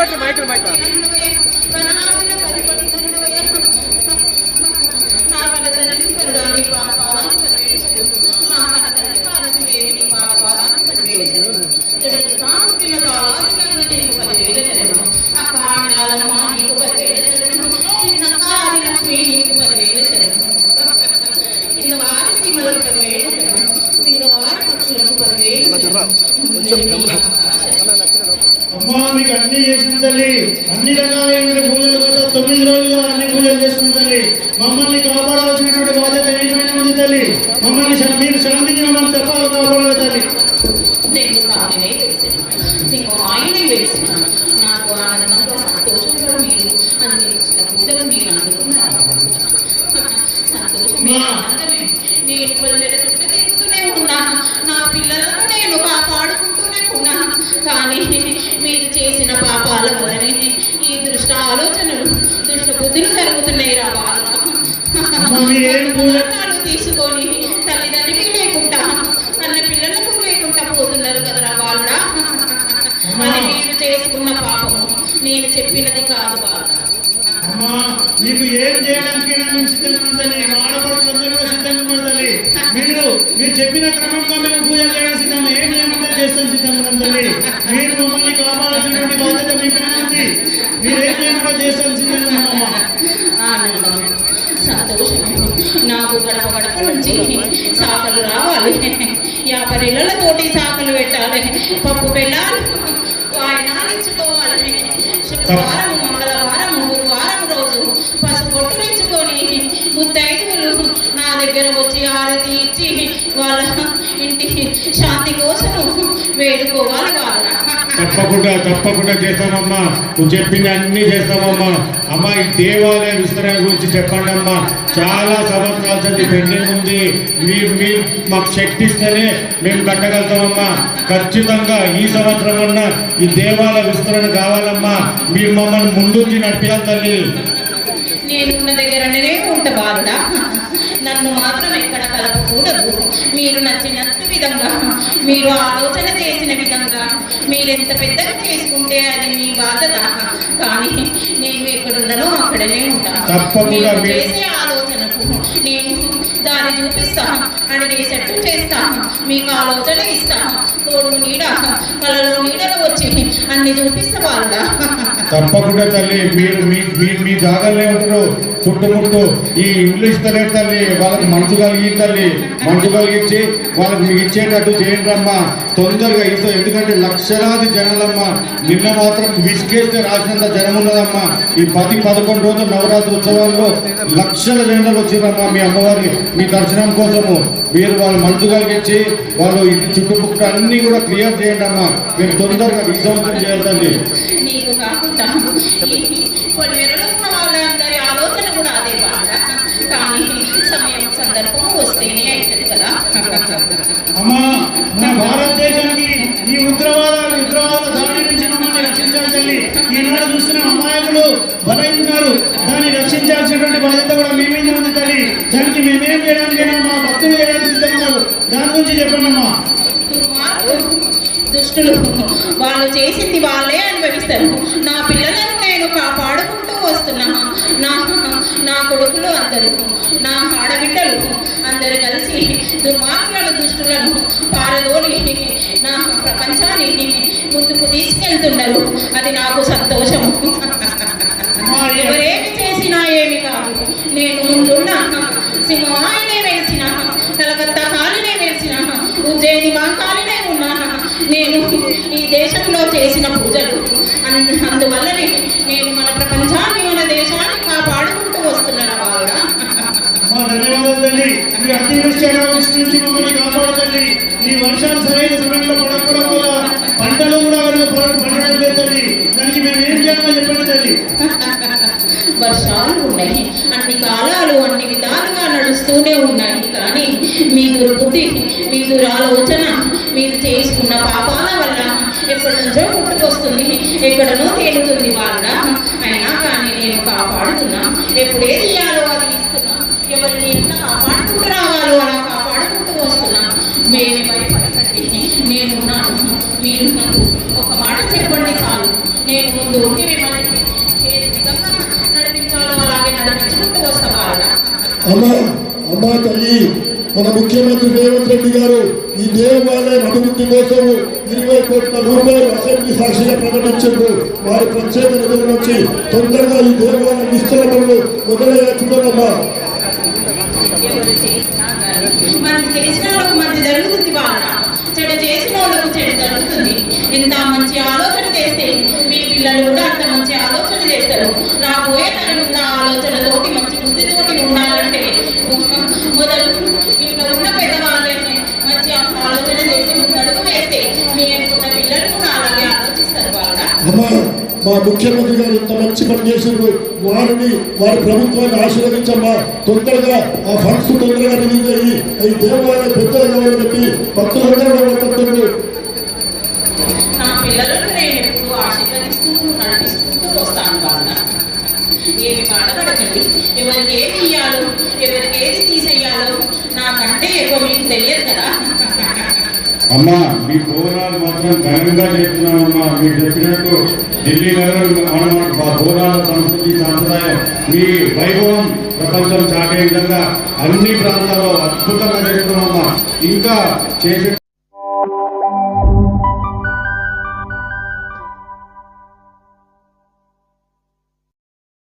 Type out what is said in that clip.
Mic mic అమ్మా మీకు అన్ని చేసిన తల్లి. అన్ని రకాలైన పూజలు కదా తొమ్మిది రోజులుగా అన్ని పూజలు చేసిన తల్లి. మమ్మల్ని కాపాడాల్సినటువంటి బాధ్యత ఏమైనా ఉంది తల్లి. మమ్మల్ని మీరు శాంతించి మమ్మల్ని తప్ప కాపాడాలి తల్లి. నేను కాలనే వెలిసిన సింహమాయుని వెలిసిన నాకు ఆనందంగా సంతోషంగా మీరు అందించిన పూజలు మీరు అందుకున్నారు. సంతోషమే ఆనందమే నేను పిల్లల చుట్టూ తిరుగుతూనే ఉన్నా. నా పిల్లలను నేను పాపాల వల్లనే ఈ దృష్ట ఆలోచనలు దుష్ట బుద్ధులు జరుగుతున్నాయి రా బాగా తీసుకొని తల్లిదండ్రికి లేకుండా అన్న పిల్లలకు లేకుండా పోతున్నారు కదరా వాళ్ళ అది మీరు చేసుకున్న పాపము. నేను చెప్పినది కాదు బాగా మీకు ఏం చేయడానికి మేము సిద్ధంగా ఆడపడుతులందరూ కూడా సిద్ధంగా తల్లి మీరు మీరు చెప్పిన క్రమంగా మేము పూజ చేయడం సిద్ధం ఏం చేయమంటే చేస్తాం సిద్ధంగా తల్లి మీరు మమ్మల్ని కాపాడాల్సినటువంటి సంతోషం నాకు గడప గడప నుంచి సాకలు రావాలి. యాభై ఇళ్ళతోటి సాకలు పెట్టాలి. పప్పు వెళ్ళాలి వాయినాలు శుక్రవారం మంగళవారం గురువారం రోజు పసుపు పొట్టు ఇచ్చుకొని ముత్తైదువులు నా దగ్గర వచ్చి ఆరతి ఇచ్చి వాళ్ళ ఇంటి శాంతి కోసం వేడుకోవాలి వాళ్ళ. తప్పకుండా తప్పకుండా చేస్తామమ్మా నువ్వు చెప్పింది అన్ని చేస్తామమ్మా అమ్మా ఈ దేవాలయ విస్తరణ గురించి చెప్పండి అమ్మా. చాలా సంవత్సరాలు పెండింగ్ ఉంది. మీరు మీరు మాకు శక్తి ఇస్తేనే మేము కట్టగలుగుతామమ్మా. ఖచ్చితంగా ఈ సంవత్సరం అన్నా ఈ దేవాలయ విస్తరణ కావాలమ్మా. మీరు మమ్మల్ని ముందుంచి నడిపించాలి తల్లి. నేనున్న దగ్గరనే ఉంట బాలుడా నన్ను మాత్రం ఎక్కడ కలపకూడదు. మీరు నచ్చిన విధంగా మీరు ఆలోచన చేసిన విధంగా మీరెంత పెద్దగా చేసుకుంటే అది మీ బాధ్యత కానీ నేను ఎక్కడున్నానో అక్కడనే ఉంటాను. మీరు మీరు- చేసే ఆలోచనకు నేను దాన్ని చూపిస్తాను అడిగేసట్టు చేస్తాను. మీకు ఆలోచన ఇస్తాను. తోడు నీడ కలలో నీడలు వచ్చి అన్ని చూపిస్తా బాలుడా తప్పకుండా తల్లి మీరు మీ మీ మీ జాగాలే ఉంటారు చుట్టుముట్టు ఈ ఇంగ్లీష్ ఇస్తలే తల్లి వాళ్ళకి మనసు కలిగి తల్లి మనసు కలిగించి వాళ్ళకి మీకు ఇచ్చేటట్టు చేయండి అమ్మా తొందరగా ఇస్తా ఎందుకంటే లక్షలాది జనాలమ్మా నిన్న మాత్రం విసికేస్తే రాసినంత జనం ఉన్నదమ్మా. ఈ పది పదకొండు రోజులు నవరాత్రి ఉత్సవాల్లో లక్షల జనాలు వచ్చిరమ్మా మీ అమ్మవారి మీ దర్శనం కోసము. మీరు వాళ్ళు మనసు కలిగించి వాళ్ళు ఇంటి చుట్టుముట్టు అన్ని కూడా క్లియర్ చేయండి అమ్మా మీరు తొందరగా ఈ సంవత్సరం చేయాలి తల్లి. ఎక్కువ కాకుండా ఈ కొన్ని నెలలు వాళ్ళందరి ఆలోచన కూడా అదే బాధ కానీ సమయం సందర్భం వస్తేనే అవుతుంది కదా అమ్మా మన భారతదేశానికి ఈ ఉగ్రవాదాలు ఉగ్రవాద దాడి నుంచి మమ్మల్ని రక్షించాలి తల్లి. ఈనాడు చూస్తున్న అమాయకులు బలై దుష్టులు వాళ్ళు చేసింది వాళ్ళే అనుభవిస్తారు. నా పిల్లలను నేను కాపాడుకుంటూ వస్తున్నా నా నా కొడుకులు అందరూ నా ఆడబిడ్డలు అందరు కలిసి దుర్మార్గుల దుష్టులను పారదోలి నా ప్రపంచాన్ని ముందుకు తీసుకెళ్తున్నారు అది నాకు సంతోషం. ఎవరేమి చేసినా ఏమి కాదు. నేను ముందున్నా సింహాయనే వెలిసిన కలకత్తా కాలినే వెలిసిన ఉజ్జయిని మా నేను ఈ దేశంలో చేసిన పూజలు. అందు అందువల్లనే నేను మన ప్రపంచాన్ని మన దేశాన్ని కాపాడుకుంటూ వస్తున్నాను బాగా అతివృష్టి అనావృష్టి నుంచి మమ్మల్ని ఈ వర్షాలు సరైన సమయంలో పడకపోవడం వల్ల పంటలు కూడా కనుక పడ- పండడం లేదు తల్లి. దానికి మేము ఏం చేయాలో చెప్పండి తల్లి. వర్షాలు ఉన్నాయి. అన్ని కాలాలు అన్ని విధాలుగా నడుస్తూనే ఉన్నాయి. కానీ మీ దుర్బుద్ధి మీ దురాలోచన మీరు చేసుకున్న పాపాల వల్ల ఎక్కడి నుంచో పుట్టుకొస్తుంది ఎక్కడనో తేలుతుంది వాళ్ళ. అయినా కానీ నేను కాపాడుతున్నా. ఎప్పుడే తీయాలో అది ఇస్తున్నా. ఎవరిని ఎంత కాపాడుకుంటూ రావాలో అలా కాపాడుకుంటూ వస్తున్నా. మేము భయపడకండి. నేనున్నాను మీరు నాకు ఒక మాట చెప్పండి చాలు. నేను ముందు ఉండి మిమ్మల్ని ఏ విధంగా నడిపించాలో అలాగే నడిపించుకుంటూ వస్తా వాళ్ళ అమ్మా అమ్మా మన ముఖ్యమంత్రి రేవంత్ రెడ్డి గారు ఈ దేవాలయం అభివృద్ధి కోసం ఇరవై కోట్ల రూపాయలు అసెంబ్లీ సాక్షిగా ప్రకటించారు. వారి ప్రత్యేక నిధుల నుంచి తొందరగా ఈ దేవాలయం విస్తరణ పనులు చెడు చేసిన వాళ్ళకు చెడు జరుగుతుంది. ఇంత మంచి ఆలోచన చేస్తే మీ పిల్లలు కూడా అమ్మా మా ముఖ్యమంత్రి గారు ఇంత మంచి పని చేసిండ్రు వారిని వారి ప్రభుత్వాన్ని ఆశీర్వదించమ్మా. తొందరగా ఆ ఫండ్స్ తొందరగా రిలీజ్ అయ్యి ఈ దేవాలయ పెద్ద పెట్టి చెప్పి భక్తులందరూ పడుతుండ్రు ఏమి బాధపడకండి. ఎవరికి ఏమి ఇయ్యాలో అమ్మా మీ పోరాలు మాత్రం ఘనంగా చేస్తున్నామమ్మా. మీరు చెప్పినట్టు ఢిల్లీ లెవెల్ మనం మా పోరాల సంస్కృతి సాంప్రదాయం మీ వైభవం ప్రపంచం చాటే విధంగా అన్ని ప్రాంతాల్లో అద్భుతంగా చేస్తున్నామమ్మా. ఇంకా చేసే